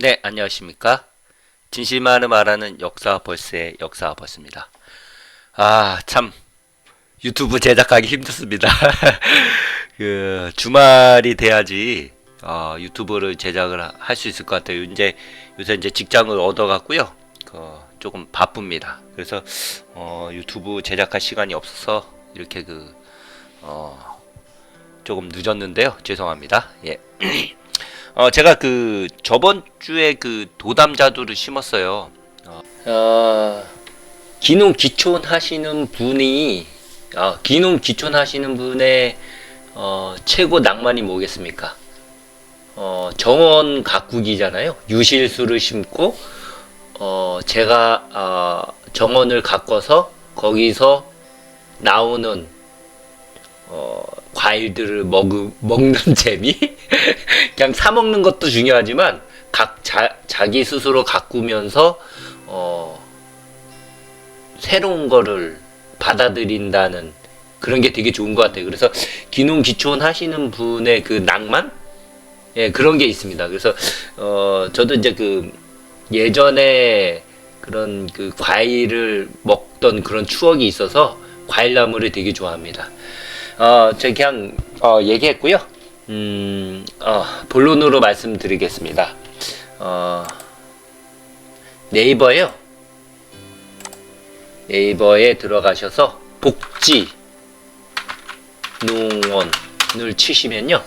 네, 안녕하십니까. 진실만을 말하는 역사 벌스의 역사 벌스입니다. 아, 참, 유튜브 제작하기 힘들습니다. 그, 주말이 돼야지, 어, 유튜브를 제작을 할 수 있을 것 같아요. 이제, 요새 이제 직장을 얻어갔고요. 그, 조금 바쁩니다. 그래서, 어, 유튜브 제작할 시간이 없어서, 이렇게 그, 어, 조금 늦었는데요. 죄송합니다. 예. 어, 제가 그 저번 주에 그 도담자두를 심었어요. 어, 어, 기농 기촌 하시는 분이 어, 기농 기촌 하시는 분의 어, 최고 낭만이 뭐겠습니까? 어, 정원 가꾸기잖아요. 유실수를 심고 어, 제가 어, 정원을 가꿔서 거기서 나오는 어, 과일들을 먹, 먹는 재미? 그냥 사 먹는 것도 중요하지만 각 자, 자기 스스로 가꾸면서 어, 새로운 거를 받아들인다는 그런 게 되게 좋은 것 같아요. 그래서 기농 기촌 하시는 분의 그 낭만? 예, 그런 게 있습니다. 그래서 어, 저도 이제 그 예전에 그런 그 과일을 먹던 그런 추억이 있어서 과일나무를 되게 좋아합니다. 어, 저 그냥 어, 얘기했고요. 음, 어, 본론으로 말씀드리겠습니다. 어, 네이버에요. 네이버에 들어가셔서 복지 농원을 치시면요.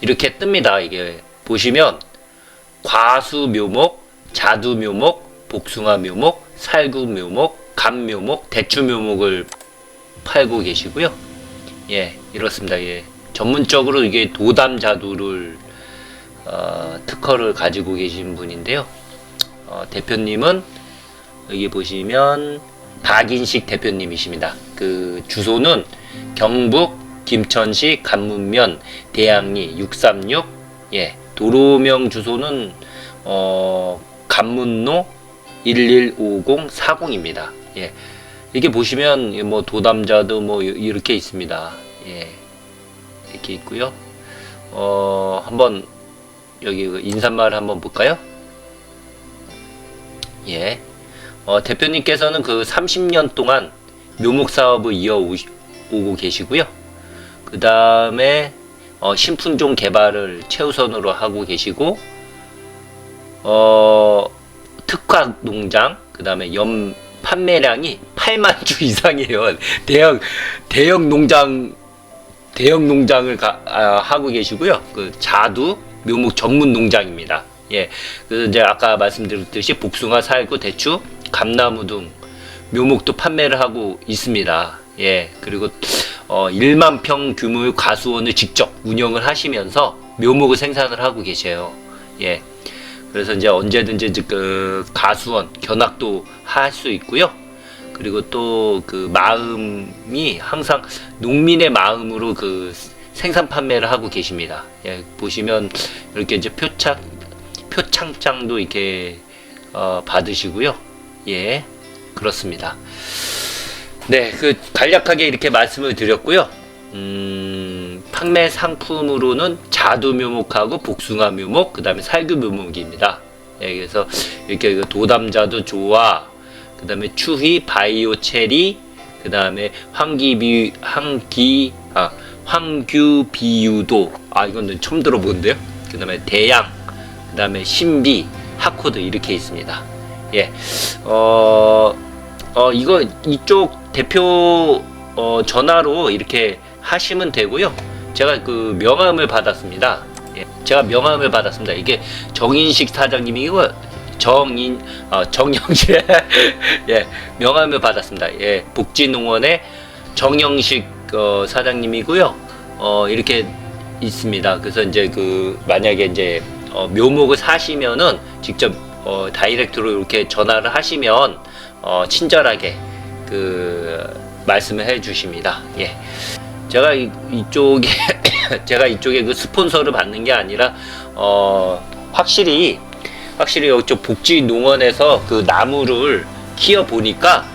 이렇게 뜹니다. 이게 보시면 과수 묘목, 자두 묘목, 복숭아 묘목, 살구 묘목, 감 묘목, 대추 묘목을 팔고 계시고요. 예, 이렇습니다. 예. 전문적으로 이게 도담 자두를 어, 특허를 가지고 계신 분인데요. 어, 대표님은 여기 보시면 박인식 대표님이십니다. 그 주소는 경북 김천시 간문면 대양리 636 예, 도로명 주소는 어, 간문로 115040입니다. 예. 이게 보시면 뭐 도담자도 뭐 이렇게 있습니다. 예. 이렇게 있고요. 어, 한번 여기 그 인사말 한번 볼까요? 예. 어, 대표님께서는 그 30년 동안 묘목 사업을 이어오고 계시고요. 그 다음에 어, 신품종 개발을 최우선으로 하고 계시고, 어, 특화 농장, 그 다음에 염 판매량이 8만 주 이상이에요. 대형 대형 농장 대형 농장을 가, 아, 하고 계시고요. 그 자두 묘목 전문 농장입니다. 예, 그래서 이제 아까 말씀드렸듯이 복숭아, 살구, 대추, 감나무 등 묘목도 판매를 하고 있습니다. 예, 그리고 어, 1만 평 규모의 가수원을 직접 운영을 하시면서 묘목을 생산을 하고 계세요. 예. 그래서 이제 언제든지 그 가수원 견학도 할 수 있고요. 그리고 또 그 마음이 항상 농민의 마음으로 그 생산 판매를 하고 계십니다. 예, 보시면 이렇게 이제 표창 표창장도 이렇게 어, 받으시고요. 예, 그렇습니다. 네, 그 간략하게 이렇게 말씀을 드렸고요. 음, 판매 상품으로는 자두 묘목하고 복숭아 묘목, 그 다음에 살구 묘목입니다. 예, 그래서 이렇게 그 도담자두 조화, 그 다음에 추휘, 바이오 체리, 그 다음에 황기비, 황기, 아, 황규 비유도, 아, 이건 처음 들어보는데요. 그 다음에 대양, 그 다음에 신비, 하코드 이렇게 있습니다. 예, 어, 어, 이거 이쪽 대표 어, 전화로 이렇게 하시면 되고요. 제가 그 명함을 받았습니다. 예, 제가 명함을 받았습니다. 이게 정인식 사장님이고 정인 어, 정영식 예 명함을 받았습니다. 예 복지농원의 정영식 어, 사장님이고요. 어, 이렇게 있습니다. 그래서 이제 그 만약에 이제 어, 묘목을 사시면은 직접 어, 다이렉트로 이렇게 전화를 하시면 어, 친절하게 그 말씀을 해 주십니다. 예. 제가 이, 이쪽에 제가 이쪽에 그 스폰서를 받는 게 아니라 어 확실히 확실히 이쪽 복지 농원에서 그 나무를 키워 보니까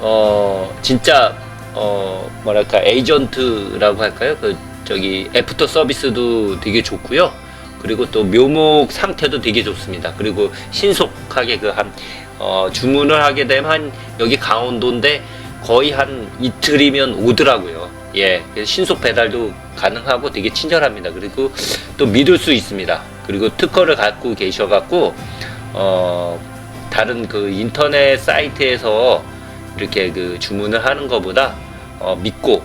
어 진짜 어 뭐랄까 에이전트라고 할까요? 그 저기 애프터 서비스도 되게 좋고요. 그리고 또 묘목 상태도 되게 좋습니다. 그리고 신속하게 그한 어, 주문을 하게 되면 한 여기 강원도인데 거의 한 이틀이면 오더라고요. 예, 신속 배달도 가능하고 되게 친절합니다. 그리고 또 믿을 수 있습니다. 그리고 특허를 갖고 계셔갖고 어, 다른 그 인터넷 사이트에서 이렇게 그 주문을 하는 것보다 어, 믿고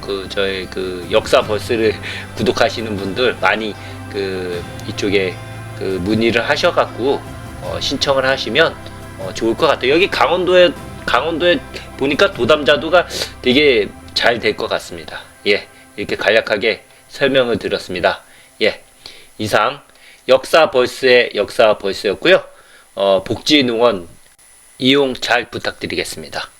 그 저의 그 역사 버스를 구독하시는 분들 많이 그 이쪽에 그 문의를 하셔갖고 어, 신청을 하시면 어, 좋을 것 같아요. 여기 강원도에 강원도에 보니까 도담자두가 되게 잘 될 것 같습니다. 예, 이렇게 간략하게 설명을 드렸습니다. 예, 이상 역사 벌스의 역사 벌스였고요. 어, 복지농원 이용 잘 부탁드리겠습니다.